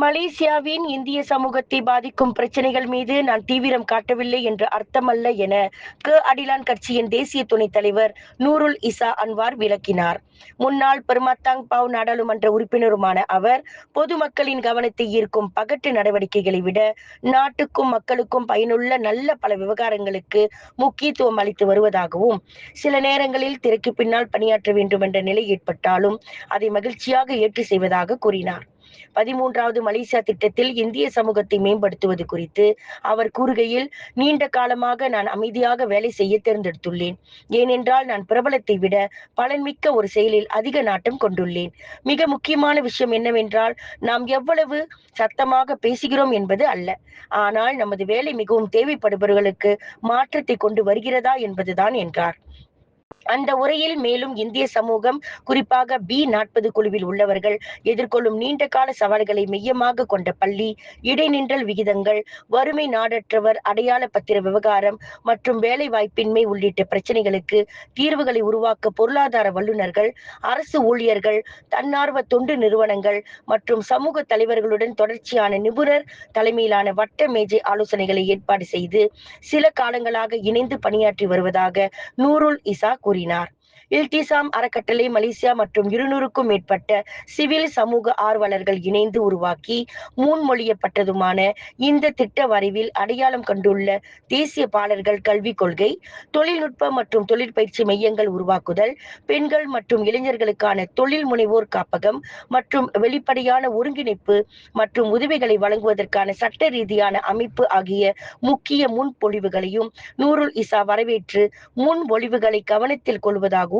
மலேசியாவின் இந்திய சமூகத்தை பாதிக்கும் பிரச்சனைகள் மீது நான் தீவிரம் காட்டவில்லை என்று அர்த்தமல்ல என க. அடிலான் கட்சியின் தேசிய துணைத் தலைவர் நூருல் இசா அன்வார் விளக்கினார். முன்னாள் பெருமத்தாங் பாவ் நாடாளுமன்ற உறுப்பினருமான அவர் பொதுமக்களின் கவனத்தை ஈர்க்கும் பகட்டு நடவடிக்கைகளை விட நாட்டுக்கும் மக்களுக்கும் பயனுள்ள நல்ல பல விவகாரங்களுக்கு முக்கியத்துவம் அளித்து வருவதாகவும் சில நேரங்களில் திரைக்கு பின்னால் பணியாற்ற வேண்டும் என்ற நிலை ஏற்பட்டாலும் அதை மகிழ்ச்சியாக ஏற்று செய்வதாக கூறினார். பதிமூன்றாவது மலேசியா திட்டத்தில் இந்திய சமூகத்தை மேம்படுத்துவது குறித்து அவர் கூறுகையில் நீண்ட காலமாக நான் அமைதியாக வேலை செய்ய தேர்ந்தெடுத்துள்ளேன். ஏனென்றால் நான் பிரபலத்தை விட பலன்மிக்க ஒரு செயலில் அதிக நாட்டம் கொண்டுள்ளேன். மிக முக்கியமான விஷயம் என்னவென்றால் நாம் எவ்வளவு சத்தமாக பேசுகிறோம் என்பது அல்ல. ஆனால் நமது வேலை மிகவும் தேவைப்படுபவர்களுக்கு மாற்றத்தை கொண்டு வருகிறதா என்பதுதான் என்றார். அந்த உரையில் மேலும் இந்திய சமூகம் குறிப்பாக பி நாற்பது குழுவில் உள்ளவர்கள் எதிர்கொள்ளும் நீண்ட கால சவால்களை மையமாக கொண்ட பள்ளி இடைநின்றல் விகிதங்கள் வறுமை நாடற்றவர் அடையாள பத்திர விவகாரம் மற்றும் வேலை வாய்ப்பின்மை உள்ளிட்ட பிரச்சனைகளுக்கு தீர்வுகளை உருவாக்க பொருளாதார வல்லுநர்கள் அரசு ஊழியர்கள் தன்னார்வ தொண்டு நிறுவனங்கள் மற்றும் சமூக தலைவர்களுடன் தொடர்ச்சியான நிபுணர் தலைமையிலான வட்ட மேஜை ஆலோசனைகளை ஏற்பாடு செய்து சில காலங்களாக இணைந்து பணியாற்றி வருவதாக நூருல் இசா கூறினார் orinar. இல்டிசாம் அறக்கட்டளை மலேசியா மற்றும் இருநூறுக்கும் மேற்பட்ட சிவில் சமூக ஆர்வலர்கள் இணைந்து உருவாக்கி முன்மொழியப்பட்டதுமான இந்த திட்ட வரைவில் அடையாளம் கண்டுள்ள தேசிய பாலர்கள் கல்விக் கொள்கை தொழில்நுட்ப மற்றும் தொழிற்பயிற்சி மையங்கள் உருவாக்குதல் பெண்கள் மற்றும் இளைஞர்களுக்கான தொழில் முனைவோர் காப்பகம் மற்றும் வெளிப்படையான ஒருங்கிணைப்பு மற்றும் உதவிகளை வழங்குவதற்கான சட்ட ரீதியான அமைப்பு ஆகிய முக்கிய முன்பொழிவுகளையும் நூருல் இசா வரவேற்று முன்மொழிவுகளை கவனத்தில் கொள்வதாகவும்